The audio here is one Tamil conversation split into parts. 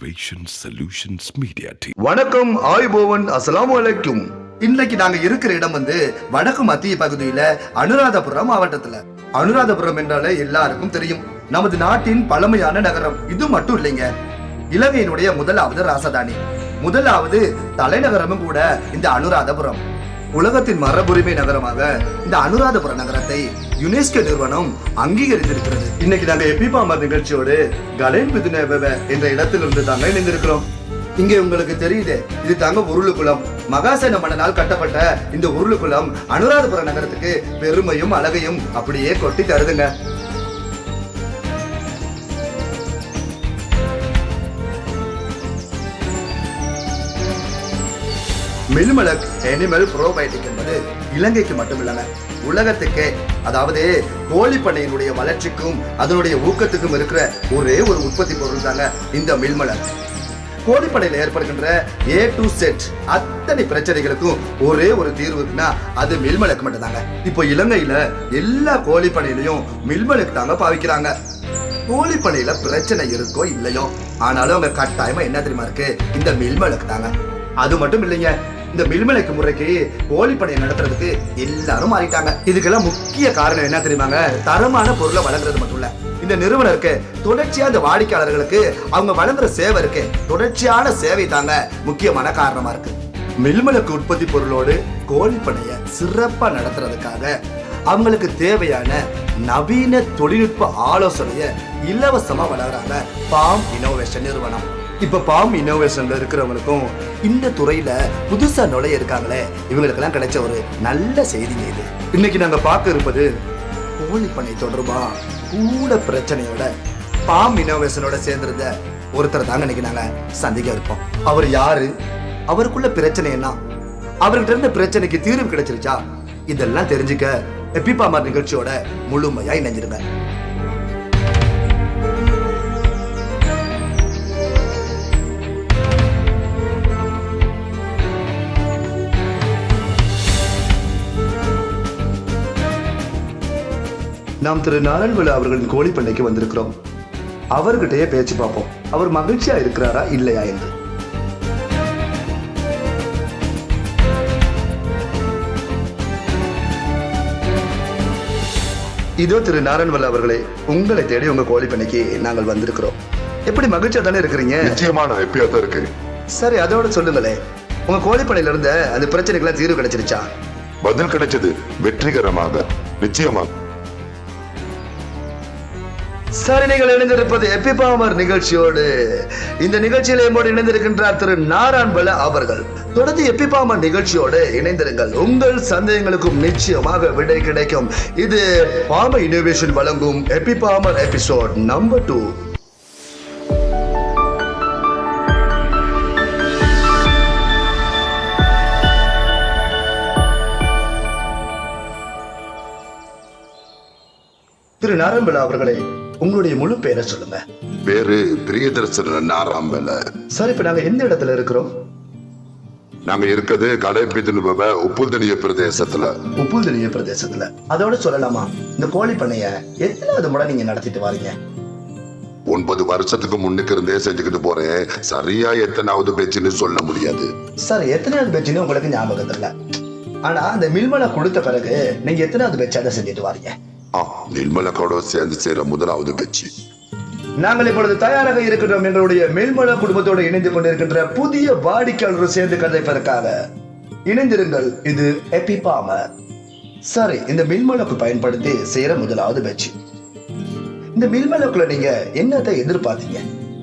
இனோவேஷன் சொல்யூஷன்ஸ் மீடியா டீம் வணக்கம் ஆய்போவன். அஸ்லாம் வலைக்கும் இன்னைக்கு நாங்க இருக்கிற இடம் வந்து வடக்கு மத்திய பகுதியில அனுராதபுரம் மாவட்டத்துல. அனுராதபுரம் என்றாலே எல்லாருக்கும் தெரியும். நமது நாட்டின் பழமையான நகரம். இது மட்டும் இல்லைங்க. இலங்கையினுடைய முதலாவது ராசதானி. முதலாவது தலைநகரமும் கூட இந்த அனுராதபுரம். உலகத்தின் மரபுரிமை நகரமாக இந்த அனுராதபுர நகரத்தை யுனெஸ்கோ நிறுவனம் அங்கீகரித்திருக்கிறது. இன்னைக்கு நாங்க எபிபாமர் நிகழ்ச்சியோடு கலேன் பிதுனேவ என்ற இடத்திலிருந்து தாங்க இணைந்திருக்கிறோம். இங்கே உங்களுக்கு தெரியுது இது தாங்க உருளுக்குளம் மகாசேன மன்னனால் கட்டப்பட்ட இந்த உருளுக்குளம் அனுராதபுர நகரத்துக்கு பெருமையும் அழகையும் அப்படியே கொட்டி தருதுங்க. மில்மலக் அனிமல் ப்ரோபயோட்டிக் என்பது இலங்கைக்கு மட்டுமில்லாம உலகத்துக்கே அதாவது கோழி பண்ணையினுடைய வளர்ச்சிக்கும் அதனுடைய ஊக்கத்துக்கும் இருக்கிற ஒரே ஒரு உற்பத்தி பொருள் தாங்க இந்த மில்மலக் கோழிப்படையில் ஏற்படுகின்ற ஏ டு செட் அத்தனை பிரச்சனைகளுக்கும் ஒரே ஒரு தீர்வு இருக்குன்னா அது மில்மலக் மட்டும்தாங்க. இப்போ இலங்கையில எல்லா கோழிப்படையிலையும் மில்மலக்கு தாங்க பாவிக்கிறாங்க. கோழிப்படையில பிரச்சனை இருக்கோ இல்லையோ ஆனாலும் அவங்க கட்டாயமா என்ன தெரியுமா இருக்கு? இந்த மில்மலக்கு தாங்க. அது மட்டும் இல்லைங்க இந்த மில்மலைக்கு முறைக்கு கோழிப்படையை நடத்துறதுக்கு எல்லாரும் மாறிட்டாங்க. இதுக்கெல்லாம் முக்கிய காரணம் என்ன தெரியுமாங்க? தரமான பொருளை வழங்குறது மட்டும் இல்ல. இந்த நிறுவனம் இருக்கு. தொடர்ச்சியா இந்த வாடிக்கையாளர்களுக்கு அவங்க வழங்குற சேவை இருக்கு. தொடர்ச்சியான சேவை தாங்க முக்கியமான காரணமா இருக்கு. மில்மலுக்கு உற்பத்தி பொருளோடு கோழிப்படையை சிறப்பா நடத்துறதுக்காக அவங்களுக்கு தேவையான நவீன தொழில்நுட்ப ஆலோசனையை இலவசமா வழங்குறாங்க பாம் இனோவேஷன் நிறுவனம். இப்ப பாம் இன்னோவேஷன்ல இருக்கிறவங்களுக்கும் இந்த துறையில புதுசா நுழைய இருக்காங்களே இவங்களுக்கெல்லாம் கிடைச்ச ஒரு நல்ல செய்திங்க இது. இன்னைக்கு நாங்க பார்க்க இருப்பது கோழிப்பண்ணை தொடர்பா கூட பிரச்சனையோட பாம் இனோவேஷனோட சேர்ந்திருந்த ஒருத்தர் தாங்க இன்னைக்கு நாங்க சந்திக்க இருப்போம் அவர் யாரு? அவருக்குள்ள பிரச்சனை என்ன? அவர்கிட்ட இருந்த பிரச்சனைக்கு தீர்வு கிடைச்சிருச்சா? இதெல்லாம் தெரிஞ்சுக்க எப்பிபாமர் நிகழ்ச்சியோட முழுமையா இணைஞ்சிருங்க. நாம் திரு நாராயண்வேலு அவர்களின் கோழி பண்ணைக்கு வந்திருக்கிறோம். அவர்கிட்டயே பேச்சு பார்ப்போம். அவர் மகிழ்ச்சியா இருக்கிறாரா இல்லையா என்று. இதோ திரு நாராயண்வேலு அவர்களே உங்களை தேடி உங்க கோழி பண்ணைக்கு நாங்கள் வந்திருக்கிறோம். எப்படி மகிழ்ச்சியா தானே இருக்கிறீங்க? நிச்சயமா நான் எப்பயா தான் இருக்கேன். சரி அதோட சொல்லுங்களே. உங்க கோழி பண்ணையில இருந்த அந்த பிரச்சனைக்கெல்லாம் தீர்வு கிடைச்சிருச்சா? பதில் கிடைச்சது வெற்றிகரமாக. நிச்சயமாக சரி நீங்கள் இணைந்திருப்பது எப்பிபாமர் நிகழ்ச்சியோடு. இந்த நிகழ்ச்சியில் எம்மோடு இணைந்திருக்கின்றார் திரு நாராயண் அவர்கள். தொடர்ந்து எப்பிபாமர் நிகழ்ச்சியோடு இணைந்திருங்கள். உங்கள் சந்தேகங்களுக்கும் நிச்சயமாக விடை கிடைக்கும். இது பாம இனோவேஷன் வழங்கும் எப்பிபாமர் எபிசோட் நம்பர் டூ திரு நாராயண் அவர்களை உங்களுடைய முழு பேரை சொல்லுங்க. பேரு பிரியதர்சன நாராம்பல சார் இப்ப நாங்க எந்த இடத்துல இருக்கிறோம்? நாங்க இருக்கிறது கடைப்பிதினுபவ உப்புதனிய பிரதேசத்துல. உப்புதலிய பிரதேசத்துல. அதோட சொல்லலாமா? இந்த கோழி பண்ணைய எத்தனாவது முறை நீங்க நடத்திட்டு வாரீங்க? ஒன்பது வருஷத்துக்கு முன்னுக்கு இருந்தே செஞ்சுக்கிட்டு போறேன் சரியா எத்தனாவது பேச்சுன்னு சொல்ல முடியாது. சார் எத்தனாவது பேச்சுன்னு உங்களுக்கு ஞாபகம் தெரியல ஆனா அந்த மில்மலை கொடுத்த பிறகு நீங்க எத்தனாவது பேச்சு அதை செஞ்சுட்டு வாரீங்க? நிர்மலக்கோட சேர்ந்து செய்யற முதலாவது பேச்சு நாங்கள் இப்பொழுது தயாராக இருக்கிறோம் எங்களுடைய மேல்மல குடும்பத்தோடு இணைந்து கொண்டிருக்கின்ற புதிய வாடிக்கையாளர் சேர்ந்து கதைப்பதற்காக. இணைந்திருங்கள் இது எபிபாமர் சரி இந்த மில்மலக்கு பயன்படுத்தி செய்யற முதலாவது பேச்சு இந்த மில்மலக்குள்ள நீங்க என்னத்தை எதிர்பார்த்தீங்க?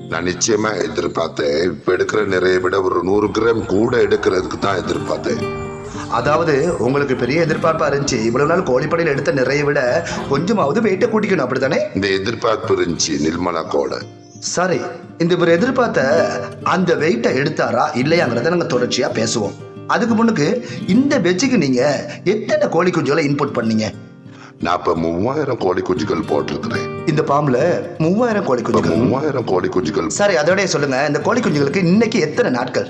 நான் நிச்சயமா எதிர்பார்த்தேன். இப்ப எடுக்கிற நிறைய விட ஒரு நூறு கிராம் கூட எடுக்கிறதுக்கு தான் எதிர்பார்த்தேன். அதாவது உங்களுக்கு பெரிய எதிர்பார்ப்பா இருந்துச்சு. இவ்வளவு நாள் கோழிப்படையில் எடுத்த நிறைய விட கொஞ்சமாவது வெயிட்டை கூட்டிக்கணும் அப்படித்தானே? இந்த எதிர்பார்ப்பு இருந்துச்சு நிர்மலாக்கோட சரி இந்த இவர் எதிர்பார்த்த அந்த வெயிட்டை எடுத்தாரா இல்லையாங்கிறத நாங்க தொடர்ச்சியா பேசுவோம். அதுக்கு முன்னுக்கு இந்த வெஜ்ஜுக்கு நீங்க எத்தனை கோழி குஞ்சுகளை இன்புட் பண்ணீங்க? நான் இப்ப மூவாயிரம் கோழி குஞ்சுகள் போட்டிருக்கிறேன் இந்த பாம்புல மூவாயிரம் கோழி குஞ்சுகள். மூவாயிரம் கோழி குஞ்சுகள். சரி அதோடய சொல்லுங்க இந்த கோழி குஞ்சுகளுக்கு இன்னைக்கு எத்தனை நாட்கள்?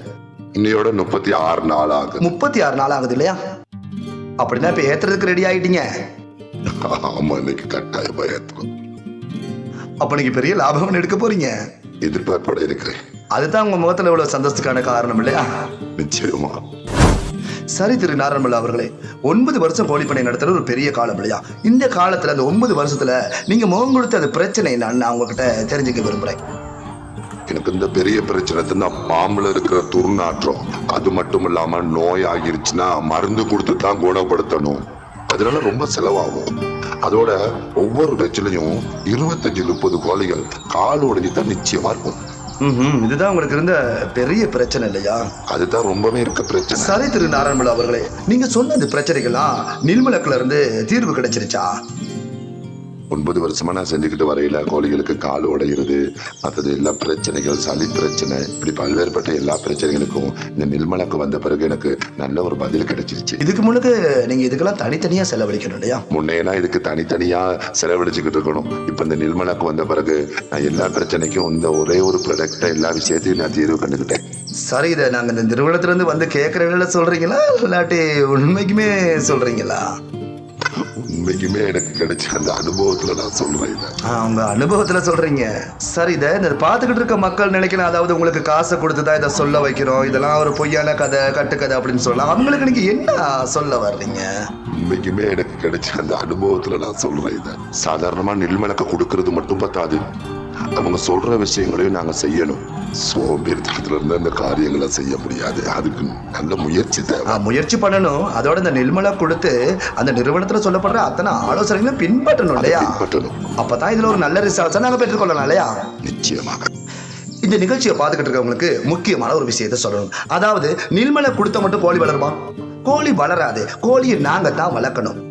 இன்னையோட முப்பத்தி ஆறு நாள் ஆகுது முப்பத்தி ஆறு நாள் ஆகுது இல்லையா? அப்படின்னா இப்ப ஏத்துறதுக்கு ரெடி ஆயிட்டீங்க. ஆமா இன்னைக்கு கட்டாயமா ஏத்துறோம் அப்ப நீங்க பெரிய லாபம் எடுக்க போறீங்க. எதிர்பார்ப்போட இருக்கிறேன். அதுதான் உங்க முகத்துல இவ்வளவு சந்தோஷத்துக்கான காரணம் இல்லையா? நிச்சயமா. சரி திரு நாராயணமல்ல அவர்களே ஒன்பது வருஷம் கோழிப்பண்ணை நடத்துற ஒரு பெரிய காலம் இல்லையா? இந்த காலத்துல அந்த ஒன்பது வருஷத்துல நீங்க முகம் கொடுத்த அந்த பிரச்சனை என்னன்னு நான் உங்ககிட்ட தெரிஞ்சுக்க விரும்புறேன். எனக்கு இந்த பெரிய பிரச்சனை தான் பாம்புல இருக்கிற துர்நாற்றம். அது மட்டும் இல்லாம நோய் ஆகிருச்சுன்னா மருந்து கொடுத்து தான் குணப்படுத்தணும். அதனால ரொம்ப செலவாகும். அதோட ஒவ்வொரு வெச்சிலையும் இருபத்தஞ்சு முப்பது கோழிகள் கால் உடைஞ்சு தான் நிச்சயமா இருக்கும். இதுதான் உங்களுக்கு இருந்த பெரிய பிரச்சனை இல்லையா? அதுதான் ரொம்பவே இருக்க பிரச்சனை. சரி திரு நாராயணமல்ல அவர்களே நீங்க சொன்ன இந்த பிரச்சனைகள்லாம் நிர்மலக்குல இருந்து தீர்வு கிடைச்சிருச்சா? ஒன்பது வருஷமா நான் செஞ்சுக்கிட்டு வரையில கோழிகளுக்கு கால் உடைகிறது மற்றது எல்லா பிரச்சனைகள் சளி பிரச்சனை இப்படி பல்வேறுபட்ட எல்லா பிரச்சனைகளுக்கும் இந்த நிர்மலாக்கு வந்த பிறகு எனக்கு நல்ல ஒரு பதில் கிடைச்சிருச்சு. இதுக்கு முன்னுக்கு நீங்க இதுக்கெல்லாம் தனித்தனியா செலவழிக்கணும் இல்லையா? முன்னையனா இதுக்கு தனித்தனியா செலவழிச்சுக்கிட்டு இருக்கணும். இப்ப இந்த நிர்மலாக்கு வந்த பிறகு நான் எல்லா பிரச்சனைக்கும் இந்த ஒரே ஒரு ப்ராடக்டா எல்லா விஷயத்தையும் நான் தீர்வு கண்டுக்கிட்டேன். சரி இதை நாங்க இந்த நிறுவனத்துல இருந்து வந்து கேட்கறவங்கள சொல்றீங்களா? இல்லாட்டி உண்மைக்குமே சொல்றீங்களா? உண்மைக்குமே எனக்கு கிடைச்ச அந்த அனுபவத்துல நான் சொல்றேன் உங்க அனுபவத்துல சொல்றீங்க. சரி இதை இந்த பார்த்துக்கிட்டு இருக்க மக்கள் நினைக்கலாம் அதாவது உங்களுக்கு காசை கொடுத்து தான் இதை சொல்ல வைக்கிறோம். இதெல்லாம் ஒரு பொய்யான கதை கட்டுக்கதை அப்படின்னு சொல்லலாம். அவங்களுக்கு நீங்க என்ன சொல்ல வர்றீங்க? உண்மைக்குமே எனக்கு கிடைச்ச அந்த அனுபவத்துல நான் சொல்றேன் இதை. சாதாரணமா நெல்மலக்க கொடுக்கறது மட்டும் பத்தாது. அவங்க சொல்ற விஷயங்களையும் நாங்க செய்யணும். சோம்பேறித்தனத்துல இருந்து அந்த காரியங்களை செய்ய முடியாது. அதுக்கு நல்ல முயற்சி தேவை. ஆ, முயற்சி பண்ணணும். அதோட இந்த நெல்மலா கொடுத்து அந்த நிறுவனத்துல சொல்லப்படுற அத்தனை ஆலோசனைகளும் பின்பற்றணும் இல்லையா? பின்பற்றணும். அப்பதான் இதுல ஒரு நல்ல ரிசல்ட்ஸை நாங்க பெற்றுக்கொள்ளலாம் இல்லையா? நிச்சயமாக. இந்த நிகழ்ச்சியை பார்த்துக்கிட்டு இருக்கவங்களுக்கு முக்கியமான ஒரு விஷயத்தை சொல்லணும். அதாவது நில்மலை கொடுத்த மட்டும் கோழி வளருமா? கோழி வளராது. கோழியை நாங்க தான் வளர்க்கணும்.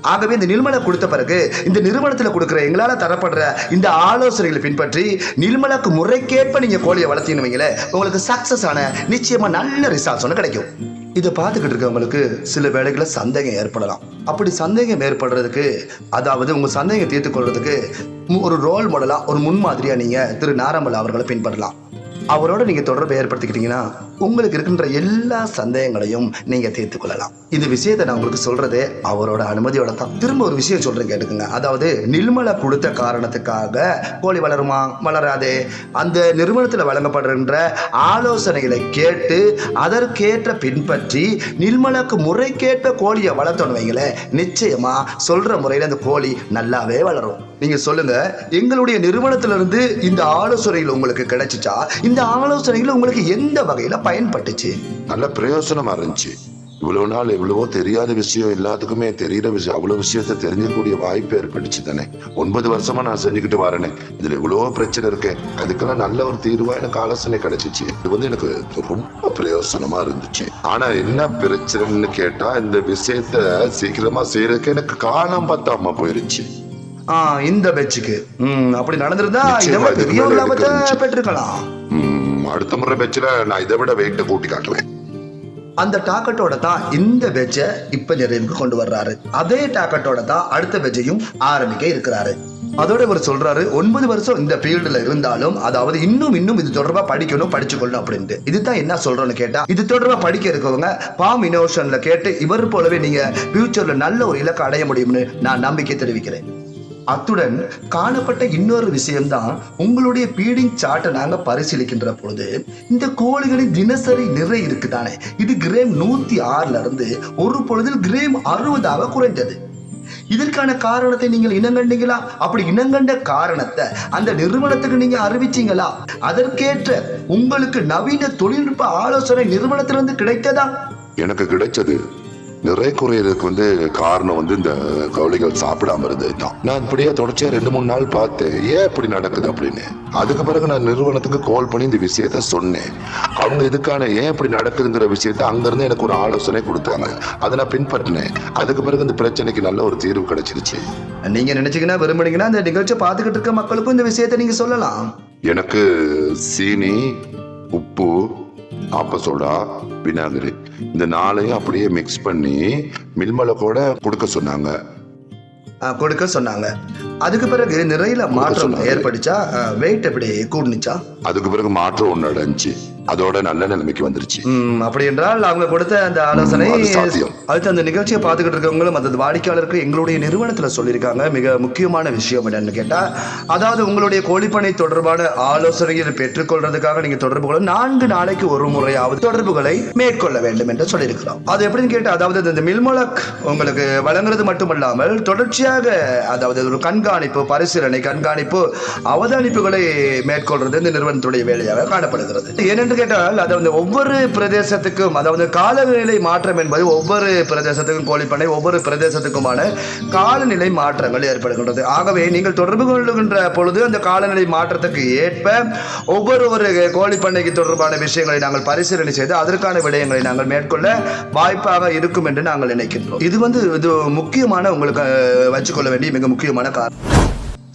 ஆகவே இந்த நிர்மலை கொடுத்த பிறகு இந்த நிறுவனத்தில் கொடுக்குற எங்களால தரப்படுற இந்த ஆலோசனைகளை பின்பற்றி நிர்மலாக்கு முறைக்கேற்ப நீங்க கோழியை வளர்த்தீங்கன்னு வைங்களேன் உங்களுக்கு சக்சஸ் ஆன நிச்சயமா நல்ல ரிசல்ட்ஸ் ஒன்று கிடைக்கும். இதை பார்த்துக்கிட்டு இருக்கவங்களுக்கு சில வேளைகளில் சந்தேகம் ஏற்படலாம். அப்படி சந்தேகம் ஏற்படுறதுக்கு அதாவது உங்க சந்தேகம் தீர்த்து கொள்றதுக்கு ஒரு ரோல் மாடலா ஒரு முன்மாதிரியாக நீங்க திரு நாராமல் அவர்களை பின்பற்றலாம். அவரோட நீங்க தொடர்பை ஏற்படுத்திக்கிட்டீங்கன்னா உங்களுக்கு இருக்கின்ற எல்லா சந்தேகங்களையும் நீங்க தீர்த்து கொள்ளலாம். இந்த விஷயத்தை நான் உங்களுக்கு சொல்றது அவரோட அனுமதியோட தான். திரும்ப ஒரு விஷயம் சொல்றேன் கேட்டுக்குங்க. அதாவது நிர்மலை கொடுத்த காரணத்துக்காக கோழி வளருமா? வளராதே. அந்த நிறுவனத்தில் வழங்கப்படுகின்ற ஆலோசனைகளை கேட்டு அதற்கேற்ற பின்பற்றி நிர்மலுக்கு முறைக்கேற்ற கோழியை வளர்த்தோன்னு வைங்களேன். நிச்சயமா சொல்ற முறையில் அந்த கோழி நல்லாவே வளரும். நீங்க சொல்லுங்க எங்களுடைய நிறுவனத்திலிருந்து இந்த ஆலோசனைகள் உங்களுக்கு கிடைச்சிச்சா? இந்த ஆலோசனைகள் உங்களுக்கு எந்த வகையில் பயன்பட்டுச்சு. நல்ல பிரயோசனமா இருந்துச்சு. இவ்வளவு நாள் எவ்வளவோ தெரியாத விஷயம் எல்லாத்துக்குமே தெரியிற விஷயம் அவ்வளவு விஷயத்த தெரிஞ்சக்கூடிய வாய்ப்பு ஏற்பட்டுச்சு தானே. ஒன்பது வருஷமா நான் செஞ்சுக்கிட்டு வரேனே. இதுல இவ்வளவோ பிரச்சனை இருக்கு. அதுக்கெல்லாம் நல்ல ஒரு தீர்வா எனக்கு ஆலோசனை கிடைச்சிச்சு. இது வந்து எனக்கு ரொம்ப பிரயோசனமா இருந்துச்சு. ஆனா என்ன பிரச்சனைன்னு கேட்டா இந்த விஷயத்த சீக்கிரமா செய்யறதுக்கு எனக்கு காலம் பத்தாம போயிருச்சு. ஆ இந்த பெச்சுக்கு அப்படி நடந்திருந்தா பெற்றிருக்கலாம். உம், அடுத்த முறை பேச்சுல நான் இதை விட வெயிட்ட கூட்டி காட்டுவேன். அந்த டாக்கெட்டோட தான் இந்த பெஜ்ஜை இப்ப நிறைவுக்கு கொண்டு வர்றாரு. அதே டாக்கெட்டோட தான் அடுத்த பெஜ்ஜையும் ஆரம்பிக்க இருக்கிறாரு. அதோட இவர் சொல்றாரு ஒன்பது வருஷம் இந்த ஃபீல்டுல இருந்தாலும் அதாவது இன்னும் இன்னும் இது தொடர்பா படிக்கணும் படிச்சுக்கொள்ளணும் அப்படின்ட்டு. இதுதான் என்ன சொல்றோம்னு கேட்டா இது தொடர்பா படிக்க இருக்கவங்க பாம் இனோஷன்ல கேட்டு இவர் போலவே நீங்க ஃபியூச்சர்ல நல்ல ஒரு இலக்கை அடைய முடியும்னு நான் நம்பிக்கை தெரிவிக்கிறேன். அத்துடன் காணப்பட்ட இன்னொரு விஷயம்தான் உங்களுடைய பீடிங் சார்ட்டை நாங்கள் பரிசீலிக்கின்ற பொழுது இந்த கோழிகளின் தினசரி நிறை இருக்குதானே? இது கிரேம் நூத்தி ஆறுல இருந்து ஒரு பொழுதில் கிரேம் அறுபதாக குறைந்தது. இதற்கான காரணத்தை நீங்கள் இனங்கண்டீங்களா? அப்படி இனங்கண்ட காரணத்தை அந்த நிறுவனத்துக்கு நீங்க அறிவிச்சீங்களா? அதற்கேற்ற உங்களுக்கு நவீன தொழில்நுட்ப ஆலோசனை நிறுவனத்திலிருந்து கிடைத்ததா? எனக்கு கிடைச்சது. நிறை குறையறதுக்கு வந்து காரணம் வந்து இந்த கவுளிகள் சாப்பிடாம இருந்தது தான் நான் இப்படியே தொடர்ச்சியா ரெண்டு மூணு நாள் பார்த்தேன். ஏன் இப்படி நடக்குது அப்படின்னு? அதுக்கு பிறகு நான் நிறுவனத்துக்கு கால் பண்ணி இந்த விஷயத்த சொன்னேன். அவங்க இதுக்கான ஏன் இப்படி நடக்குதுங்கிற விஷயத்த அங்கிருந்து எனக்கு ஒரு ஆலோசனை கொடுத்தாங்க. அதை நான் பின்பற்றினேன். அதுக்கு பிறகு இந்த பிரச்சனைக்கு நல்ல ஒரு தீர்வு கிடைச்சிருச்சு. நீங்க நினைச்சீங்கன்னா விரும்புனீங்கன்னா இந்த நிகழ்ச்சியை பார்த்துக்கிட்டு இருக்க மக்களுக்கும் இந்த விஷயத்தை நீங்க சொல்லலாம். எனக்கு சீனி உப்பு ஆப்ப சோடா விநாகிரி இந்த நாளையும் அப்படியே மிக்ஸ் பண்ணி மில்மலை கூட கொடுக்க சொன்னாங்க. கொடுக்க சொன்னாங்க. அதுக்கு பிறகு நிறையில மாற்றம். ஏற்பட்டுச்சா வெயிட் எப்படி கூடுனுச்சா? அதுக்கு பிறகு மாற்றம் ஒன்று அடைஞ்சு அதோட நல்ல நிலைமைக்கு வந்துருச்சு. அப்படி என்றால் அவங்க கொடுத்த அந்த ஆலோசனை. அடுத்து அந்த நிகழ்ச்சியை பார்த்துக்கிட்டு இருக்கவங்களும் அந்த வாடிக்கையாளருக்கு எங்களுடைய நிறுவனத்துல சொல்லியிருக்காங்க. மிக முக்கியமான விஷயம் என்னன்னு கேட்டா அதாவது உங்களுடைய கோழிப்பனை தொடர்பான ஆலோசனைகள் பெற்றுக்கொள்றதுக்காக நீங்க தொடர்பு கொள்ள நான்கு நாளைக்கு ஒரு முறையாவது தொடர்புகளை மேற்கொள்ள வேண்டும் என்று சொல்லியிருக்கிறோம். அது எப்படின்னு கேட்டா அதாவது இந்த மில்மலக் உங்களுக்கு வழங்குறது மட்டுமல்லாமல் தொடர்ச்சியாக அதாவது ஒரு கண்காணிப்பு பரிசீலனை கண்காணிப்பு அவதானிப்புகளை மேற்கொள்றது இந்த நிறுவனத்துடைய வேலையாக காணப்படுகிறது. ஏனென்று கேட்டால் அதாவது ஒவ்வொரு பிரதேசத்துக்கும் அதாவது காலநிலை மாற்றம் என்பது ஒவ்வொரு பிரதேசத்துக்கும் கோழிப்பண்ணை ஒவ்வொரு பிரதேசத்துக்குமான காலநிலை மாற்றங்கள் ஏற்படுகின்றது. ஆகவே நீங்கள் தொடர்பு கொள்ளுகின்ற பொழுது அந்த காலநிலை மாற்றத்துக்கு ஏற்ப ஒவ்வொரு ஒரு கோழிப்பண்ணைக்கு தொடர்பான விஷயங்களை நாங்கள் பரிசீலனை செய்து அதற்கான விடயங்களை நாங்கள் மேற்கொள்ள வாய்ப்பாக இருக்கும் என்று நாங்கள் நினைக்கின்றோம். இது வந்து இது முக்கியமான உங்களுக்கு வச்சுக்கொள்ள வேண்டிய மிக முக்கியமான காரணம்.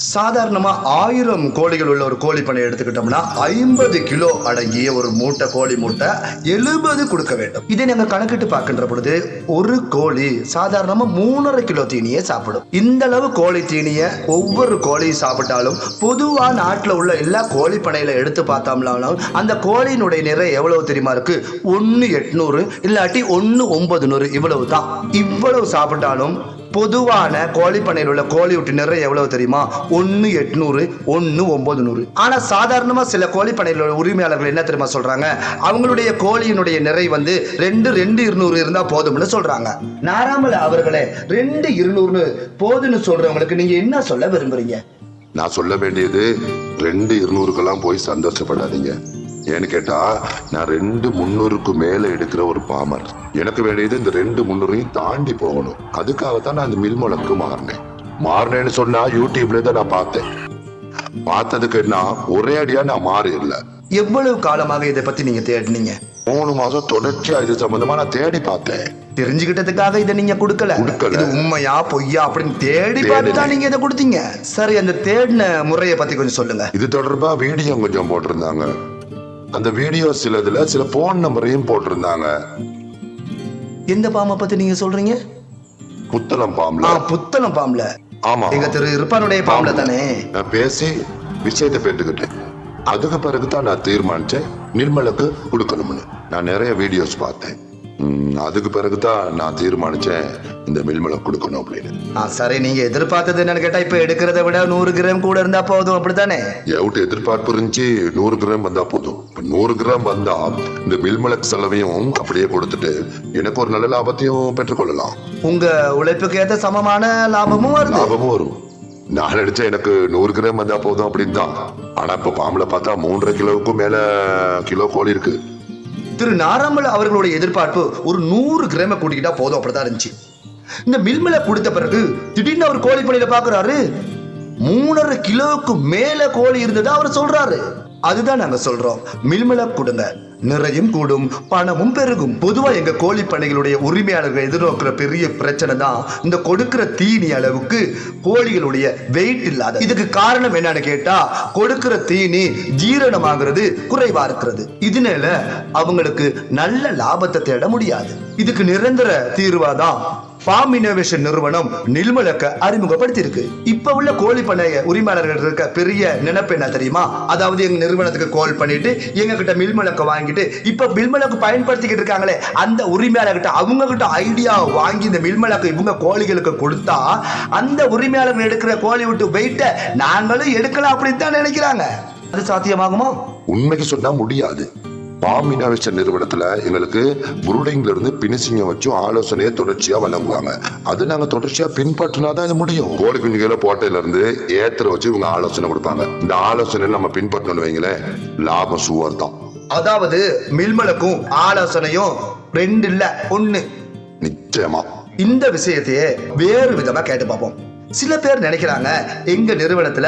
சாதாரணமாக ஆயிரம் கோழிகள் உள்ள ஒரு கோழி பண்ணை எடுத்துக்கிட்டோம்னா ஐம்பது கிலோ அடங்கிய ஒரு மூட்டை கோழி மூட்டை எழுபது கொடுக்க வேண்டும். இதை நாங்கள் கணக்கிட்டு பார்க்கின்ற பொழுது ஒரு கோழி சாதாரணமாக மூணரை கிலோ தீனியை சாப்பிடும். இந்த அளவு கோழி தீனியை ஒவ்வொரு கோழி சாப்பிட்டாலும் பொதுவாக நாட்டில் உள்ள எல்லா கோழி பண்ணையில் எடுத்து பார்த்தோம்னாலும் அந்த கோழியினுடைய நிறை எவ்வளவு தெரியுமா இருக்கு? ஒன்று எட்நூறு இல்லாட்டி ஒன்று ஒன்பது நூறு இவ்வளவு தான் இவ்வளவு சாப்பிட்டாலும் பொதுவான கோழி பண்ணையில் உள்ள கோழி விட்டு நிறைய எவ்வளவு தெரியுமா? ஒன்று எட்நூறு ஒன்று ஒம்பது நூறு ஆனால் சாதாரணமாக சில கோழி பண்ணையில் உள்ள உரிமையாளர்கள் என்ன தெரியுமா சொல்கிறாங்க அவங்களுடைய கோழியினுடைய நிறை வந்து ரெண்டு ரெண்டு இருநூறு இருந்தால் போதும்னு சொல்கிறாங்க நாராமல் அவர்களே ரெண்டு இருநூறுன்னு போதுன்னு சொல்கிறவங்களுக்கு நீங்கள் என்ன சொல்ல விரும்புகிறீங்க நான் சொல்ல வேண்டியது ரெண்டு இருநூறுக்கெல்லாம் போய் சந்தோஷப்படாதீங்க. ஏன்னு கேட்டா நான் ரெண்டு முன்னூறுக்கு மேல எடுக்கிற ஒரு பாமர். எனக்கு வேண்டியது இந்த ரெண்டு முன்னூறையும் தாண்டி போகணும். அதுக்காகத்தான் நான் இந்த மில்மலக்கு மாறினேன். மாறினேன்னு சொன்னா யூடியூப்ல தான் நான் பார்த்தேன். பார்த்ததுக்கு என்ன ஒரே அடியா நான் மாறி இல்லை எவ்வளவு காலமாக இதை பத்தி நீங்க தேடினீங்க? மூணு மாசம் தொடர்ச்சியா இது சம்பந்தமா நான் தேடி பார்த்தேன். தெரிஞ்சுக்கிட்டதுக்காக இதை நீங்க கொடுக்கல. இது உண்மையா பொய்யா அப்படின்னு தேடி. பார்த்து தான் நீங்க இதை கொடுத்தீங்க. சரி அந்த தேடின முறையை பத்தி கொஞ்சம் சொல்லுங்க. இது தொடர்பா வீடியோ கொஞ்சம் போட்டிருந்தாங்க. அந்த வீடியோ சிலதுல சில போன் நம்பரையும் போட்டிருந்தாங்க. எந்த பாம்பை பத்தி நீங்க சொல்றீங்க? புத்தளம் பாம்புல. புத்தளம் பாம்புல. ஆமா. எங்க திரு இருப்பானுடைய பாம்புல தானே? நான் பேசி விஷயத்தை பெற்றுக்கிட்டேன் அதுக்கு பிறகு தான் நான் தீர்மானிச்சேன் நிர்மலுக்கு கொடுக்கணும்னு. நான் நிறைய வீடியோஸ் பார்த்தேன். அதுக்கு பிறகு தான் நான் தீர்மானிச்சேன் இந்த மில்மலை கொடுக்கணும் அப்படின்னு. சரி நீங்க எதிர்பார்த்தது என்னன்னு கேட்டா இப்ப எடுக்கிறத விட நூறு கிராம் கூட இருந்தா போதும் அப்படித்தானே? எவ்வளவு எதிர்பார்ப்பு இருந்துச்சு நூறு கிராம் வந்தா போதும். நூறு கிராம் வந்தா இந்த மில்மலக் செலவையும் அப்படியே கொடுத்துட்டு எனக்கு ஒரு நல்ல லாபத்தையும் பெற்றுக்கொள்ளலாம். உங்க உழைப்புக்கு ஏத்த சமமான லாபமும் வருது. லாபமும் வரும். நான் நினைச்சேன் எனக்கு நூறு கிராம் வந்தா போதும் அப்படின்னு தான் ஆனா இப்ப பாம்புல பார்த்தா மூன்றரை கிலோவுக்கும் மேல கிலோ கோழி இருக்கு. திரு நாராமல் அவர்களுடைய எதிர்பார்ப்பு ஒரு நூறு கிராம கூட்டிக்கிட்டா போதும் அப்படிதான் இருந்துச்சு. இந்த மில்மலை கொடுத்த பிறகு திடீர்னு அவர் கோழி பண்ணையில பாக்குறாரு. மூணரை கிலோவுக்கு மேல கோழி இருந்ததா அவர் சொல்றாரு. அதுதான் நாங்க சொல்றோம். மில்மிள கொடுங்க நிறையும் கூடும் பணமும் பெருகும். பொதுவா எங்க கோழி பண்ணைகளுடைய உரிமையாளர்கள் எதிர்நோக்கிற பெரிய பிரச்சனை தான் இந்த கொடுக்கிற தீனி அளவுக்கு கோழிகளுடைய வெயிட் இல்லாத. இதுக்கு காரணம் என்னன்னு கேட்டா கொடுக்கிற தீனி ஜீரணமாகிறது குறைவா இருக்கிறது. இதனால அவங்களுக்கு நல்ல லாபத்தை தேட முடியாது. இதுக்கு நிரந்தர தீர்வாதான் ஃபார்ம் இனோவேஷன் நிறுவனம் நில்மலக்க அறிமுகப்படுத்தி இருக்கு இப்ப உள்ள கோழி பண்ணைய உரிமையாளர்கள் இருக்க பெரிய நினைப்பு என்ன தெரியுமா? அதாவது எங்க நிறுவனத்துக்கு கால் பண்ணிட்டு எங்க கிட்ட மில்மலக்க வாங்கிட்டு இப்ப மில்மலக்கு பயன்படுத்திக்கிட்டு இருக்காங்களே அந்த உரிமையாளர்கிட்ட அவங்க கிட்ட ஐடியா வாங்கி இந்த மில்மலக்கு இவங்க கோழிகளுக்கு கொடுத்தா அந்த உரிமையாளர்கள் எடுக்கிற கோழி விட்டு வெயிட்ட நாங்களும் எடுக்கலாம் அப்படின்னு தான் நினைக்கிறாங்க. அது சாத்தியமாகுமா? உண்மைக்கு சொன்னா முடியாது. பாம் இனோவேஷன் நிறுவனத்துல எங்களுக்கு புரூடிங்ல இருந்து பினிஷிங்க வச்சும் ஆலோசனையை தொடர்ச்சியா வழங்குவாங்க. அது நாங்க தொடர்ச்சியா பின்பற்றினா தான் இது முடியும். கோழி குஞ்சுகளை போட்டையில இருந்து ஏத்தர வச்சு இவங்க ஆலோசனை கொடுப்பாங்க. இந்த ஆலோசனை நம்ம பின்பற்றணும் வைங்களேன் லாபம் சுவர் தான். அதாவது மில்மலக்கும் ஆலோசனையும் ரெண்டு இல்ல ஒண்ணு. நிச்சயமா. இந்த விஷயத்தையே வேறு விதமா கேட்டு பார்ப்போம். சில பேர் நினைக்கிறாங்க எங்க நிறுவனத்துல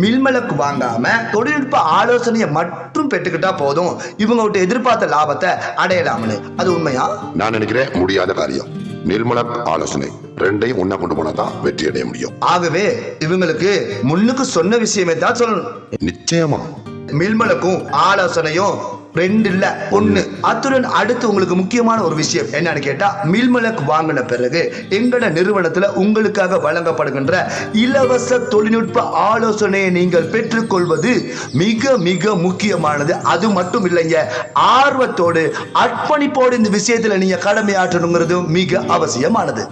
மில்மலக்கு வாங்காம தொழில்நுட்ப ஆலோசனையை மட்டும் பெற்றுக்கிட்டா போதும். இவங்க விட்டு எதிர்பார்த்த லாபத்தை அடையலாம்னு. அது உண்மையா? நான் நினைக்கிறேன் முடியாத காரியம். நிர்மலக் ஆலோசனை. ரெண்டையும் ஒண்ணா கொண்டு போனா தான் வெற்றி அடைய முடியும். ஆகவே இவங்களுக்கு முன்னுக்கு சொன்ன விஷயமே தான் சொல்லணும். நிச்சயமா. மில்மலுக்கும் ஆலோசனையும் ரெண்டு இல்ல ஒண்ணு. அத்துடன் அடுத்து உங்களுக்கு முக்கியமான ஒரு விஷயம் என்னன்னு கேட்டா மில்மலக் வாங்கின பிறகு எங்கட நிறுவனத்துல உங்களுக்காக வழங்கப்படுகின்ற இலவச தொழில்நுட்ப ஆலோசனையை நீங்கள் பெற்றுக்கொள்வது மிக மிக முக்கியமானது. அது மட்டும் இல்லைங்க ஆர்வத்தோடு அர்ப்பணிப்போடு இந்த விஷயத்துல நீங்க கடமையாற்றணுங்கிறது மிக அவசியமானது.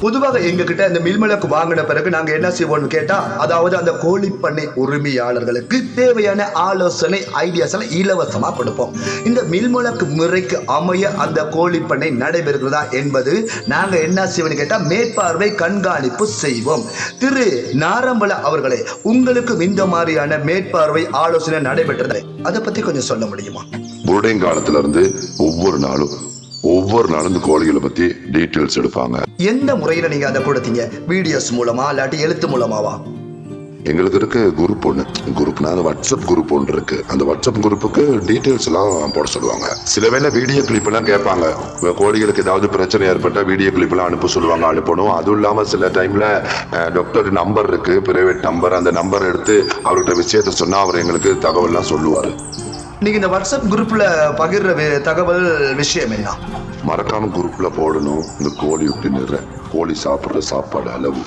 பொதுவாக எங்ககிட்ட இந்த மில்மலக்கு வாங்கின பிறகு நாங்க என்ன செய்வோம்னு கேட்டா அதாவது அந்த கோழி பண்ணை உரிமையாளர்களுக்கு தேவையான ஆலோசனை ஐடியாஸ் எல்லாம் இலவசமா கொடுப்போம். இந்த மில்மலக்கு முறைக்கு அமைய அந்த கோழி பண்ணை நடைபெறுகிறதா என்பது நாங்க என்ன செய்வோம்னு கேட்டா மேற்பார்வை கண்காணிப்பு செய்வோம். திரு நாரம்பல அவர்களே உங்களுக்கு இந்த மாதிரியான மேற்பார்வை ஆலோசனை நடைபெற்றது அதை பத்தி கொஞ்சம் சொல்ல முடியுமா? புருடைங் காலத்துல இருந்து ஒவ்வொரு நாளும் ஒவ்வொரு நாளும் இந்த கோழிகளை பத்தி டீட்டெயில்ஸ் எடுப்பாங்க. எந்த முறையில நீங்க அதை கொடுத்தீங்க வீடியோஸ் மூலமா இல்லாட்டி எழுத்து மூலமாவா? எங்களுக்கு இருக்க குரூப் ஒன்று குரூப்னா அந்த வாட்ஸ்அப் குரூப் ஒன்று இருக்கு. அந்த வாட்ஸ்அப் குரூப்புக்கு டீட்டெயில்ஸ் எல்லாம் போட சொல்லுவாங்க. சில வேளை வீடியோ கிளிப் எல்லாம் கேட்பாங்க. கோழிகளுக்கு ஏதாவது பிரச்சனை ஏற்பட்டா வீடியோ கிளிப் எல்லாம் அனுப்ப சொல்லுவாங்க அனுப்பணும். அதுவும் இல்லாம சில டைம்ல டாக்டர் நம்பர் இருக்கு பிரைவேட் நம்பர் அந்த நம்பர் எடுத்து அவர்கிட்ட விஷயத்த சொன்னா அவர் எங்களுக்கு தகவல்லாம் சொல்லுவாரு. நீங்க இந்த வாட்ஸ்அப் குரூப்ல பகிர்ற தகவல் விஷயம் என்ன? மறக்காம குரூப்ல போடணும். இந்த கோழி விட்டு நிற கோழி சாப்பிடுற சாப்பாடு அளவு.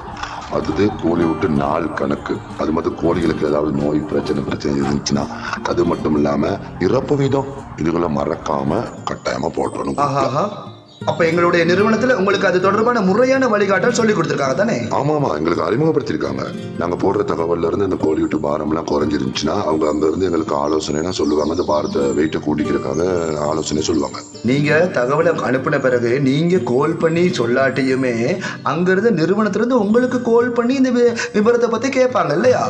அது கோழி விட்டு நாள் கணக்கு. அது மட்டும் கோழிகளுக்கு ஏதாவது நோய் பிரச்சனை பிரச்சனை இருந்துச்சுன்னா அது மட்டும் இல்லாம இறப்பு வீதம். இதுகளை மறக்காம கட்டாயமா போட்டுறணும். அப்ப எங்களுடைய நிறுவனத்துல உங்களுக்கு அது தொடர்பான முறையான வழிகாட்டல் சொல்லி கொடுத்திருக்காங்க தானே? ஆமா ஆமா எங்களுக்கு அறிமுகப்படுத்திருக்காங்க நாங்க போடுற தகவல்ல இருந்து இந்த கோழி விட்டு பாரம் எல்லாம் குறைஞ்சிருந்துச்சுன்னா அவங்க அங்க இருந்து எங்களுக்கு ஆலோசனை சொல்லுவாங்க. அந்த பாரத்தை வெயிட்டை கூட்டிக்கிறதுக்காக ஆலோசனை சொல்லுவாங்க. நீங்க தகவலை அனுப்பின பிறகு நீங்க கால் பண்ணி சொல்லாட்டியுமே அங்கிருந்து நிறுவனத்துல இருந்து உங்களுக்கு கால் பண்ணி இந்த விபரத்தை பத்தி கேட்பாங்க இல்லையா?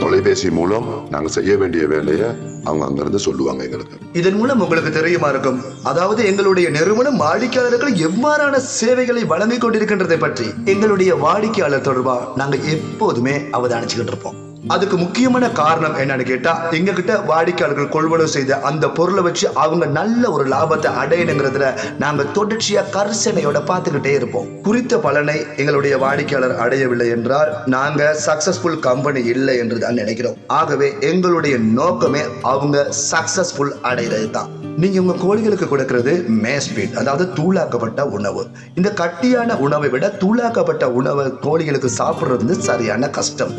தொலைபேசி மூலம் நாங்க செய்ய வேண்டிய வேலையை அவங்க அங்க இருந்து சொல்லுவாங்க எங்களுக்கு. இதன் மூலம் உங்களுக்கு தெரியுமா இருக்கும்? அதாவது எங்களுடைய நிறுவனம் வாடிக்கையாளர்கள் எவ்வாறான சேவைகளை வழங்கிக் கொண்டிருக்கின்றதை பற்றி எங்களுடைய வாடிக்கையாளர் தொடர்பா நாங்க எப்போதுமே அவதானிச்சுக்கிட்டு இருப்போம். அதுக்கு முக்கியமான காரணம் என்னன்னு கேட்டா எங்க கிட்ட வாடிக்கையாளர்கள் கொள்வனவு செய்த அந்த பொருளை வச்சு அவங்க நல்ல ஒரு லாபத்தை அடையணுங்கிறதுல நாங்க தொடர்ச்சியா கரிசனையோட பார்த்துக்கிட்டே இருப்போம். குறித்த பலனை எங்களுடைய வாடிக்கையாளர் அடையவில்லை என்றால் நாங்க சக்சஸ்ஃபுல் கம்பெனி இல்லை என்று தான் நினைக்கிறோம். ஆகவே எங்களுடைய நோக்கமே அவங்க சக்சஸ்ஃபுல் அடைகிறது தான் நீங்கள் உங்கள் கோழிகளுக்கு கொடுக்கறது மேஸ்பீட் அதாவது தூளாக்கப்பட்ட உணவு. இந்த கட்டியான உணவை விட தூளாக்கப்பட்ட உணவை கோழிகளுக்கு சாப்பிட்றது வந்து சரியான கஷ்டம்.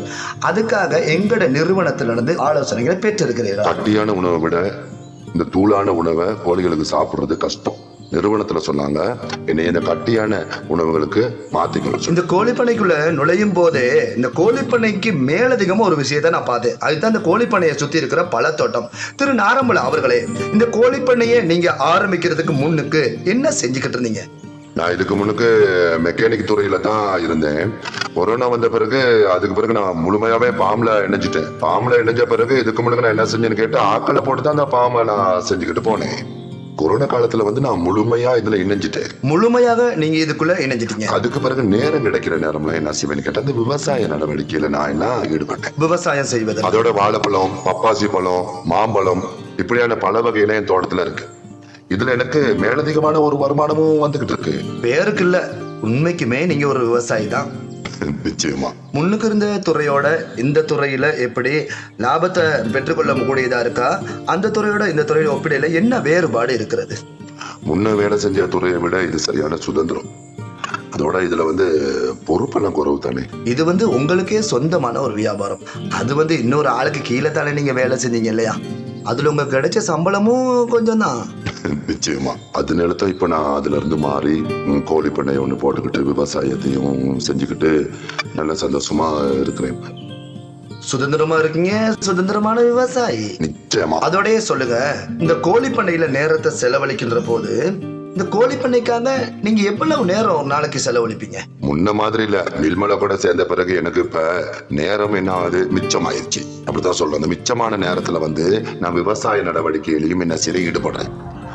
அதுக்காக எங்களோட நிறுவனத்திலிருந்து ஆலோசனைகளை பெற்றிருக்கிறீர்கள்? கட்டியான உணவை விட இந்த தூளான உணவை கோழிகளுக்கு சாப்பிட்றது கஷ்டம். நிறுவனத்துல சொன்னாங்க என்னை இந்த கட்டியான உணவுகளுக்கு மாத்திக்கணும். இந்த கோழிப்பண்ணைக்குள்ள நுழையும் போதே இந்த கோழிப்பண்ணைக்கு மேலதிகமா ஒரு விஷயத்தை நான் பார்த்தேன். அதுதான் இந்த கோழிப்பண்ணையை சுத்தி இருக்கிற பழத்தோட்டம். திரு நாரம்பல அவர்களே இந்த கோழிப்பண்ணையை நீங்க ஆரம்பிக்கிறதுக்கு முன்னுக்கு என்ன செஞ்சுக்கிட்டு இருந்தீங்க? நான் இதுக்கு முன்னுக்கு மெக்கானிக் துறையில தான் இருந்தேன். கொரோனா வந்த பிறகு அதுக்கு பிறகு நான் முழுமையாவே பாம்புல இணைஞ்சிட்டேன். பாம்புல இணைஞ்ச பிறகு இதுக்கு முன்னுக்கு நான் என்ன செஞ்சேன்னு கேட்டு ஆக்களை போட்டு தான் அந்த பாம்பை நான் செஞ்சுக்கிட்டு போனேன். கொரோனா காலத்துல வந்து நான் முழுமையா இதுல இணைஞ்சிட்டேன். முழுமையாக நீங்க இதுக்குள்ள இணைஞ்சிட்டீங்க. அதுக்கு பிறகு நேரம் கிடைக்கிற நேரம்ல என்ன செய்வேன்னு கேட்டா இந்த விவசாய நடவடிக்கையில நான் என்ன ஈடுபட்டேன். விவசாயம் செய்வது அதோட வாழைப்பழம் பப்பாசி பழம் மாம்பழம் இப்படியான பல வகையில என் தோட்டத்துல இருக்கு. இதுல எனக்கு மேலதிகமான ஒரு வருமானமும் வந்துகிட்டு இருக்கு. பேருக்கு இல்ல உண்மைக்குமே நீங்க ஒரு விவசாயி தான். நிச்சயமா. முன்னுக்கு இருந்த துறையோட இந்த துறையில எப்படி லாபத்தை பெற்றுக்கொள்ள கூடியதா இருக்கா? அந்த துறையோட இந்த துறையில ஒப்பிடையில என்ன வேறுபாடு இருக்கிறது? முன்ன வேலை செஞ்ச துறையை விட இது சரியான சுதந்திரம். அதோட இதுல வந்து பொறுப்பெல்லாம் குறவு தானே. இது வந்து உங்களுக்கே சொந்தமான ஒரு வியாபாரம். அது வந்து இன்னொரு ஆளுக்கு கீழே தானே நீங்க வேலை செஞ்சீங்க இல்லையா? அதுல உங்களுக்கு கிடைச்ச சம்பளமும் கொஞ்சம் தான் நிச்சயமா. அது நிலத்தை இப்ப நான் அதுல இருந்து மாறி கோழி பண்ணையை ஒண்ணு போட்டுக்கிட்டு விவசாயத்தையும் செஞ்சுக்கிட்டு நல்ல சந்தோஷமா இருக்கிறேன். சுதந்திரமா இருக்கீங்க சுதந்திரமான விவசாயி. நிச்சயமா. அதோடயே சொல்லுங்க இந்த கோழி பண்ணையில நேரத்தை செலவழிக்கின்ற போது இந்த கோழி பண்ணைக்காக நீங்க எவ்வளவு நேரம் ஒரு நாளைக்கு செலவழிப்பீங்க? முன்ன மாதிரி இல்ல நிர்மலா கூட சேர்ந்த பிறகு எனக்கு இப்ப நேரம் என்ன ஆகுது? மிச்சமாயிருச்சு. அப்படித்தான் சொல்றேன். அந்த மிச்சமான நேரத்துல வந்து நான் விவசாய நடவடிக்கையிலையும் என்ன சிறை ஈடுபடுறேன்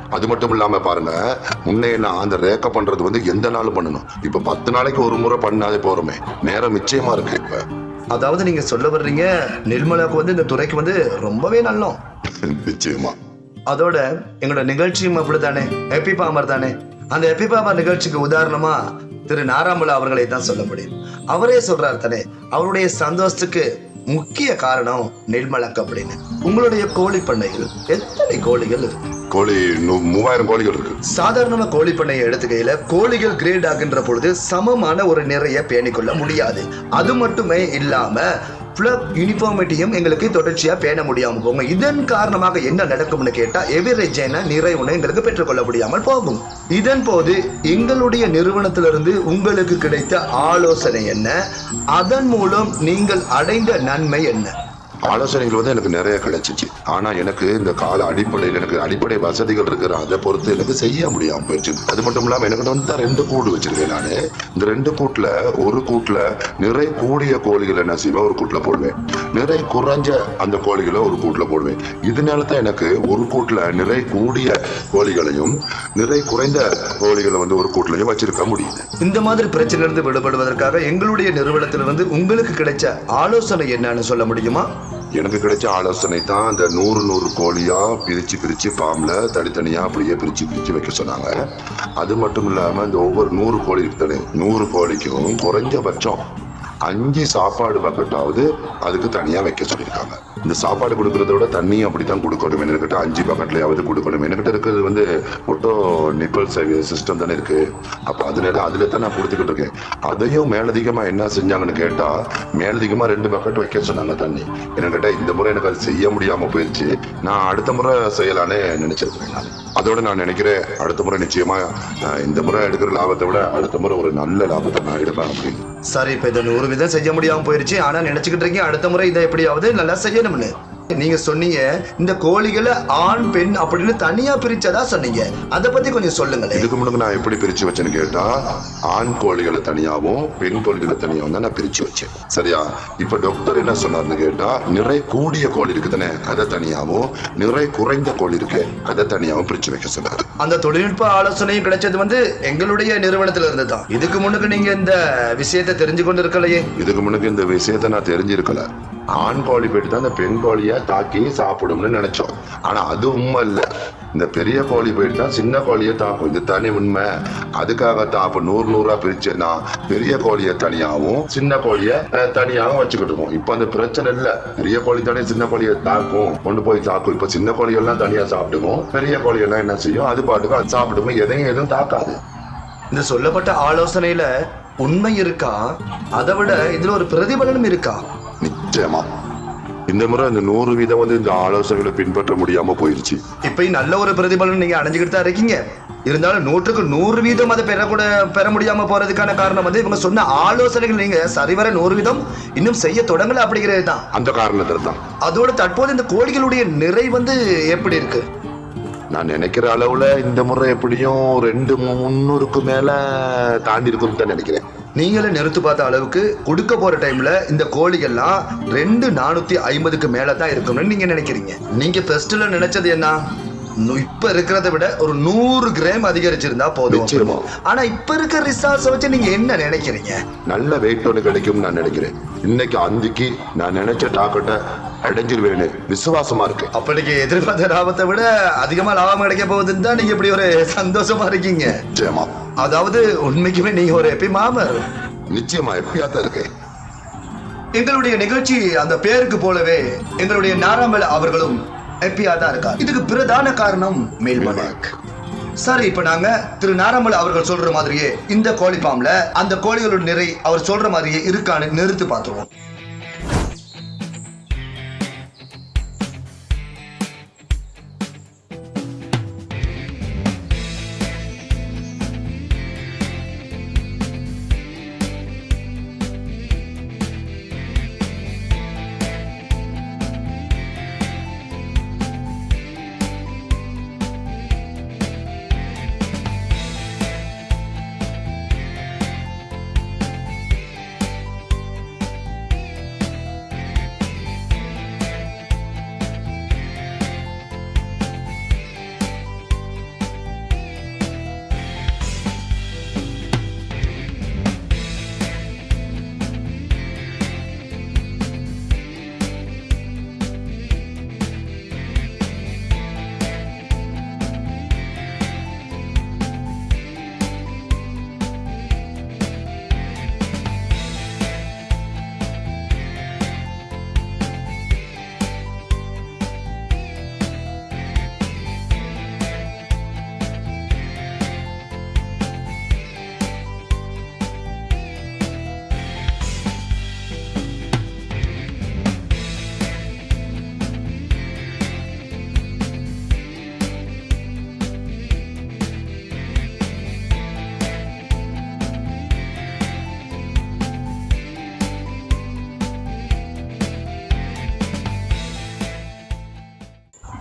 அது மட்டும் இல்லாம பாருங்க முன்னையெல்லாம் அந்த ரேக்க பண்றது வந்து எந்த நாளும் பண்ணணும். இப்ப பத்து நாளைக்கு ஒரு முறை பண்ணாதே போறோமே. நேரம் நிச்சயமா இருக்கு இப்ப. அதாவது நீங்க சொல்ல வர்றீங்க நிர்மலாவுக்கு வந்து இந்த துறைக்கு வந்து ரொம்பவே நல்லோம். நிச்சயமா. அதோட எங்களோட நிகழ்ச்சியும் அப்படித்தானே? ஹெப்பி பாமர் தானே? அந்த ஹெப்பி பாமர் நிகழ்ச்சிக்கு உதாரணமா திரு நாராமலா அவர்களை தான் சொல்ல முடியும். அவரே சொல்றாரு தானே அவருடைய சந்தோஷத்துக்கு முக்கிய காரணம் நெல்மலக்கு அப்படின்னு. உங்களுடைய கோழி பண்ணையில் எத்தனை கோழிகள் இருக்கு? கோழி மூவாயிரம் கோழிகள் இருக்கு. சாதாரணமா கோழி பண்ணையை எடுத்துக்கையில கோழிகள் கிரேட் ஆகின்ற பொழுது சமமான ஒரு நிறைய பேணிக்கொள்ள முடியாது. அது மட்டுமே இல்லாம ஃப்ளப் யூனிஃபார்மிட்டியும் எங்களுக்கு தொடர்ச்சியாக பேண முடியாமல் போகும். இதன் காரணமாக என்ன நடக்கும்னு கேட்டால் எவரேஜான நிறைவுன்னு எங்களுக்கு பெற்றுக்கொள்ள முடியாமல் போகும். இதன் போது எங்களுடைய நிறுவனத்திலிருந்து உங்களுக்கு கிடைத்த ஆலோசனை என்ன? அதன் மூலம் நீங்கள் அடைந்த நன்மை என்ன? ஆலோசனைகள் வந்து எனக்கு நிறைய கிடைச்சிச்சு. ஆனா எனக்கு இந்த கால அடிப்படையில் எனக்கு அடிப்படை வசதிகள் இருக்கிற அதை பொறுத்து எனக்கு செய்ய முடியாம போயிடுச்சு. அது மட்டும் இல்லாம எனக்கு வந்து தான் ரெண்டு கூடு வச்சிருக்கேன் நானு. இந்த ரெண்டு கூட்டுல ஒரு கூட்டுல நிறை கூடிய கோழிகளை நான் செய்வேன் ஒரு கூட்டுல போடுவேன். நிறை குறைஞ்ச அந்த கோழிகளை ஒரு கூட்டுல போடுவேன். இதனால தான் எனக்கு ஒரு கூட்டுல நிறை கூடிய கோழிகளையும் நிறை குறைந்த கோழிகளை வந்து ஒரு கூட்டுலையும் வச்சிருக்க முடியுது. இந்த மாதிரி பிரச்சனையிலிருந்து விடுபடுவதற்காக எங்களுடைய நிறுவனத்திலிருந்து உங்களுக்கு கிடைச்ச ஆலோசனை என்னன்னு சொல்ல முடியுமா? எனக்கு கிடைச்ச ஆலோசனை தான் அந்த நூறு நூறு கோழியா பிரிச்சு பிரிச்சு ஃபார்ம்ல தனித்தனியா அப்படியே பிரிச்சு பிரிச்சு வைக்க சொன்னாங்க. அது மட்டும் இல்லாம இந்த ஒவ்வொரு நூறு கோழி இருக்குதானே நூறு கோழிக்கும் குறைஞ்சபட்சம் அஞ்சு சாப்பாடு பக்கெட்டாவது அதுக்கு தனியா வைக்க சொல்லியிருக்காங்க. இந்த சாப்பாடு கொடுக்கறத விட தண்ணியும் அப்படித்தான் கொடுக்கணும். என்கிட்ட அஞ்சு பக்கெட்லயாவது கொடுக்கணும். என்கிட்ட இருக்கிறது வந்து மொட்டோ நிப்பல் சிஸ்டம் தானே இருக்கு. அப்ப அதனால அதுல தான் நான் கொடுத்துக்கிட்டு இருக்கேன். அதையும் மேலதிகமா என்ன செஞ்சாங்கன்னு கேட்டா மேலதிகமா ரெண்டு பக்கெட் வைக்க சொன்னாங்க தண்ணி. என்கிட்ட இந்த முறை எனக்கு அது செய்ய முடியாம போயிருச்சு. நான் அடுத்த முறை செய்யலான்னு நினைச்சிருக்கிறேன் நான். அதோட நான் நினைக்கிறேன் அடுத்த முறை நிச்சயமா இந்த முறை எடுக்கிற லாபத்தை விட அடுத்த முறை ஒரு நல்ல லாபத்தை நான் எடுப்பேன் அப்படின்னு. சரி இப்ப இதை நூறு விதம் செய்ய முடியாம போயிருச்சு. ஆனா நினைச்சுக்கிட்டு இருக்கேன் அடுத்த முறை இதை எப்படியாவது நல்லா செய்யணும்னு. நீங்க சொன்னீங்க இந்த கோழிகளை ஆண் பெண் அப்படின்னு தனியா பிரிச்சதா சொன்னீங்க. அதை பத்தி கொஞ்சம் சொல்லுங்களேன். இதுக்கு முன்னாடி நான் எப்படி பிரிச்சு வச்சேன்னு கேட்டா ஆண் கோழிகளை தனியாவும் பெண் கோழிகளை தனியாவும் தான் நான் பிரிச்சு வச்சேன். சரியா? இப்ப டாக்டர் என்ன சொன்னார்னு கேட்டா நிறை கூடிய கோழி இருக்குதானே அதை தனியாவும் நிறை குறைந்த கோழி இருக்கு அதை தனியாவும் பிரிச்சு வைக்க சொன்னாரு. அந்த தொழில்நுட்ப ஆலோசனையும் கிடைச்சது வந்து எங்களுடைய நிறுவனத்துல இருந்து தான் இதுக்கு முன்னுக்கு நீங்க இந்த விஷயத்தை தெரிஞ்சு கொண்டு இருக்கலையே இதுக்கு முன்னுக்கு இந்த விஷயத்த நான் தெரிஞ்சிருக்கல. ஆண் கோழி போயிட்டு தான் இந்த பெண் கோழிய தாக்கி சாப்பிடும்னு நினைச்சோம். ஆனா அது உண்மை இல்லை இந்த பெரிய கோழி போயிட்டு தான் சின்ன கோழியை தாக்கும். இது தனி உண்மை. அதுக்காகத்தான் அப்ப நூறு நூறா பிரிச்சேன்னா பெரிய கோழியை தனியாகவும் சின்ன கோழியை தனியாகவும் வச்சுக்கிட்டு இப்ப அந்த பிரச்சனை இல்லை. பெரிய கோழி தானே சின்ன கோழியை தாக்கும். கொண்டு போய் தாக்கும். இப்ப சின்ன கோழியெல்லாம் தனியாக தனியா சாப்பிடுவோம். பெரிய கோழியெல்லாம் என்ன செய்யும்? அது பாட்டுக்கு அது சாப்பிடுமோ எதையும் எதுவும் தாக்காது. இந்த சொல்லப்பட்ட ஆலோசனையில உண்மை இருக்கா? அதை விட இதுல ஒரு பிரதிபலனும் இருக்கா? நிச்சயமா. இந்த முறை இந்த நூறு வீதம் வந்து இந்த ஆலோசனைகளை பின்பற்ற முடியாம போயிருச்சு. இப்பயும் நல்ல ஒரு பிரதிபலன் நீங்க அடைஞ்சுக்கிட்டு தான் இருக்கீங்க. இருந்தாலும் நூற்றுக்கு நூறு வீதம் அதை பெறக்கூட பெற முடியாம போறதுக்கான காரணம் வந்து இவங்க சொன்ன ஆலோசனைகள் நீங்க சரிவர நூறு வீதம் இன்னும் செய்ய தொடங்கல அப்படிங்கிறது தான். அந்த காரணத்துல தான். அதோட தற்போது இந்த கோழிகளுடைய நிறை வந்து எப்படி இருக்கு? நான் நினைக்கிற அளவுல இந்த முறை எப்படியும் ரெண்டு முன்னூறுக்கு மேல தாண்டி இருக்கும்னு தான் நினைக்கிறேன். நீங்களே நிறுத்து பார்த்த அளவுக்கு கொடுக்க போற டைம்ல இந்த கோழிகள்லாம் ரெண்டு நானூத்தி ஐம்பதுக்கு மேல தான் இருக்கும்னு நீங்க நினைக்கிறீங்க. நீங்க ஃபர்ஸ்ட்ல நினைச்சது என்ன? இப்ப இருக்கிறத விட ஒரு நூறு கிராம் அதிகரிச்சிருந்தா போதும். ஆனா இப்ப இருக்க ரிசார்ட்ஸ் வச்சு நீங்க என்ன நினைக்கிறீங்க? நல்ல வெயிட் ஒன்று கிடைக்கும் நான் நினைக்கிறேன். இன்னைக்கு அந்திக்கு நான் நினைச்ச டாக்கெட்டை அடைஞ்சிருவேன்னு விசுவாசமா இருக்கு. அப்ப நீங்க எதிர்பார்த்த லாபத்தை விட அதிகமா லாபம் கிடைக்க போகுதுன்னு தான் நீங்க இப்படி ஒரு சந்தோஷமா இருக்கீங்க. நிச்சயமா. அதாவது உண்மைக்குமே நீங்க ஒரு எப்பி மாமர் நிச்சயமா எப்படியா தான் இருக்கேன். எங்களுடைய நிகழ்ச்சி அந்த பேருக்கு போலவே எங்களுடைய நாராமல அவர்களும் ஹாப்பியா தான் இருக்கார் இதுக்கு பிரதான காரணம் மேல்மலக் சரி இப்ப நாங்க திரு நாராமல் அவர்கள் சொல்ற மாதிரியே இந்த கோழி ஃபார்ம்ல அந்த கோழிகளோட நிறை அவர் சொல்ற மாதிரியே இருக்கான்னு நிறுத்து பார்த்துருவோம்.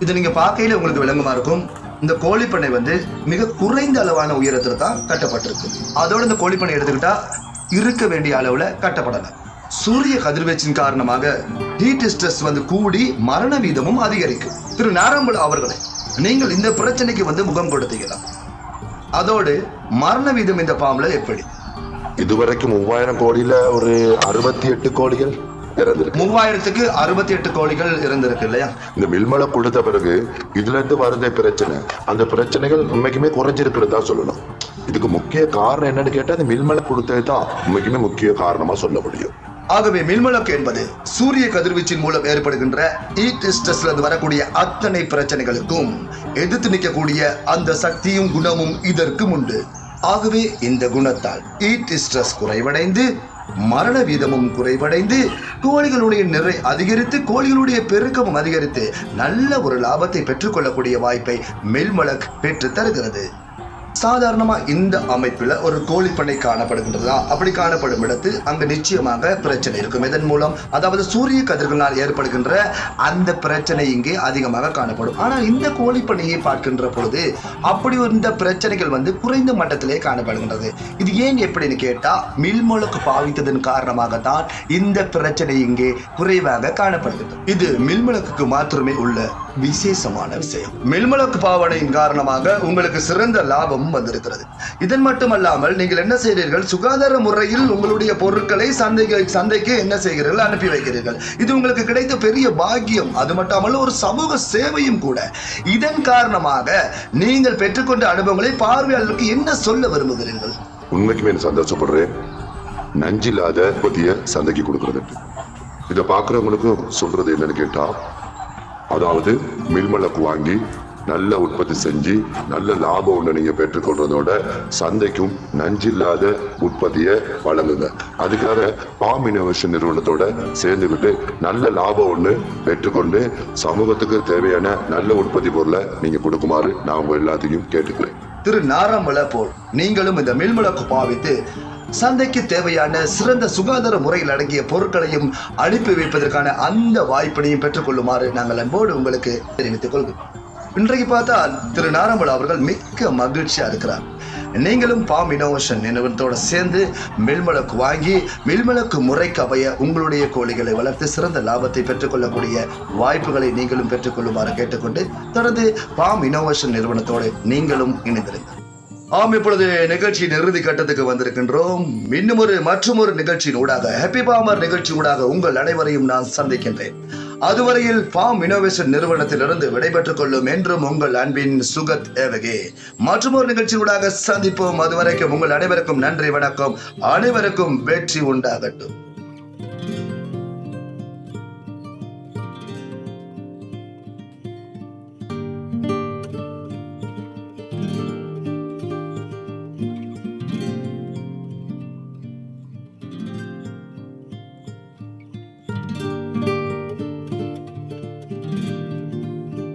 இது நீங்க பார்க்கையில உங்களுக்கு விளங்குமா இருக்கும். இந்த கோழிப்பண்ணை வந்து மிக குறைந்த அளவான உயரத்தில் தான் கட்டப்பட்டிருக்கு. அதோட இந்த கோழிப்பண்ணை எடுத்துக்கிட்டா இருக்க வேண்டிய அளவுல கட்டப்படலை. சூரிய கதிர்வீச்சின் காரணமாக ஹீட் ஸ்ட்ரெஸ் வந்து கூடி மரண வீதமும் அதிகரிக்கும் திரு நாராம்பல அவர்களை நீங்கள் இந்த பிரச்சனைக்கு வந்து முகம் கொடுத்தீங்களா? அதோடு மரண வீதம் இந்த பாம்புல எப்படி? இதுவரைக்கும் மூவாயிரம் கோடியில ஒரு அறுபத்தி எட்டு கோடிகள். மூவாயிரத்துக்கு அறுபத்தி எட்டு கோழிகள் இருந்திருக்கு இல்லையா? இந்த மில்மலை கொடுத்த பிறகு இதுல இருந்து வருத பிரச்சனை அந்த பிரச்சனைகள் உண்மைக்குமே குறைஞ்சிருக்கிறது தான் சொல்லணும். இதுக்கு முக்கிய காரணம் என்னன்னு கேட்டா அந்த மில்மலை கொடுத்தது தான் உண்மைக்குமே முக்கிய காரணமா சொல்ல முடியும். ஆகவே மின்மலக்கு என்பது சூரிய கதிர்வீச்சின் மூலம் ஏற்படுகின்ற ஈட் ஸ்ட்ரெஸ்ல இருந்து வரக்கூடிய அத்தனை பிரச்சனைகளுக்கும் எதிர்த்து நிற்கக்கூடிய அந்த சக்தியும் குணமும் இதற்கும் உண்டு. ஆகவே இந்த குணத்தால் ஈட் ஸ்ட்ரெஸ் குறைவடைந்து மரண வீதமும் குறைவடைந்து கோழிகளுடைய நிறை அதிகரித்து கோழிகளுடைய பெருக்கமும் அதிகரித்து நல்ல ஒரு லாபத்தை பெற்றுக்கொள்ளக்கூடிய வாய்ப்பை மெல்மலக் பெற்று தருகிறது. சாதாரணமாக இந்த அமைப்பில் ஒரு கோழி பண்ணை காணப்படுகின்றதா? அப்படி காணப்படும் இடத்தில் அங்கு நிச்சயமாக பிரச்சனை இருக்கும். இதன் மூலம்? அதாவது சூரிய கதிர்களால் ஏற்படுகின்ற அந்த பிரச்சனை இங்கே அதிகமாக காணப்படும். ஆனால் இந்த கோழி பண்ணையை பார்க்கின்ற பொழுது அப்படி இந்த பிரச்சனைகள் வந்து குறைந்த மட்டத்திலே காணப்படுகின்றது. இது ஏன் எப்படின்னு கேட்டால் மில்மொழுக்கு பாவித்ததன் காரணமாகத்தான் இந்த பிரச்சனை இங்கே குறைவாக காணப்படுகிறது இது மில்மலக்குக்கு மாத்திரமே உள்ள விசேஷமான விஷயம். மில்மலக்கு பாவனையின் காரணமாக உங்களுக்கு சிறந்த லாபம் வந்திருக்கிறது. இதன் மட்டுமல்லாமல் நீங்கள் என்ன செய்கிறீர்கள் சுகாதார முறையில் உங்களுடைய பொருட்களை சந்தைக்கு சந்தைக்கு என்ன செய்கிறீர்கள்? அனுப்பி வைக்கிறீர்கள். இது உங்களுக்கு கிடைத்த பெரிய பாக்கியம். அது மட்டுமல்ல ஒரு சமூக சேவையும் கூட. இதன் காரணமாக நீங்கள் பெற்றுக்கொண்ட அனுபவங்களை பார்வையாளருக்கு என்ன சொல்ல விரும்புகிறீர்கள்? உண்மைக்குமே சந்தோஷப்படுறேன். நஞ்சில்லாத புதிய சந்தைக்கு கொடுக்கறது. இதை பார்க்குறவங்களுக்கும் சொல்றது என்னன்னு கேட்டா அதாவது மில்மலக்கு வாங்கி நல்ல உற்பத்தி செஞ்சு நல்ல லாபம் ஒன்று நீங்கள் பெற்றுக்கொள்றதோட சந்தைக்கும் நஞ்சில்லாத உற்பத்தியை வழங்குங்க. அதுக்காக பாம் இனோவேஷன் நிறுவனத்தோட சேர்ந்துக்கிட்டு நல்ல லாபம் ஒன்று பெற்றுக்கொண்டு சமூகத்துக்கு தேவையான நல்ல உற்பத்தி பொருளை நீங்கள் கொடுக்குமாறு நான் உங்கள் எல்லாத்தையும் கேட்டுக்கிறேன். திரு நாராமல போல் நீங்களும் இந்த மில்மலக்கு பாவித்து சந்தைக்கு தேவையான சிறந்த சுகாதார முறையில் அடங்கிய பொருட்களையும் அனுப்பி வைப்பதற்கான அந்த வாய்ப்பினையும் பெற்றுக்கொள்ளுமாறு நாங்கள் அன்போடு உங்களுக்கு தெரிவித்துக் கொள்கிறோம். இன்றைக்கு பார்த்தால் திரு நாரம்பல் அவர்கள் மிக்க மகிழ்ச்சியா இருக்கிறார். நீங்களும் பாம் இனோவேஷன் நிறுவனத்தோட சேர்ந்து மில்மலக்கு வாங்கி மில்மலக்கு முறைக்கு அவைய உங்களுடைய கோழிகளை வளர்த்து சிறந்த லாபத்தை பெற்றுக்கொள்ளக்கூடிய வாய்ப்புகளை நீங்களும் பெற்றுக்கொள்ளுமாறு கேட்டுக்கொண்டு தொடர்ந்து பாம் இனோவேஷன் நிறுவனத்தோடு நீங்களும் இணைந்திருங்கள். ஆம் இப்பொழுது நிகழ்ச்சியின் இறுதி கட்டத்துக்கு வந்திருக்கின்றோம். இன்னும் ஒரு மற்றும் ஒரு நிகழ்ச்சியின் ஊடாக ஹாப்பி பாமர் நிகழ்ச்சி ஊடாக உங்கள் அனைவரையும் நான் சந்திக்கின்றேன். அதுவரையில் ஃபார்ம் இனோவேஷன் நிறுவனத்திலிருந்து விடைபெற்றுக் கொள்ளும் என்றும் உங்கள் அன்பின் சுகத் ஏவகே. மற்றும் ஒரு நிகழ்ச்சியூடாக சந்திப்போம். அதுவரைக்கும் உங்கள் அனைவருக்கும் நன்றி வணக்கம். அனைவருக்கும் வெற்றி உண்டாகட்டும்.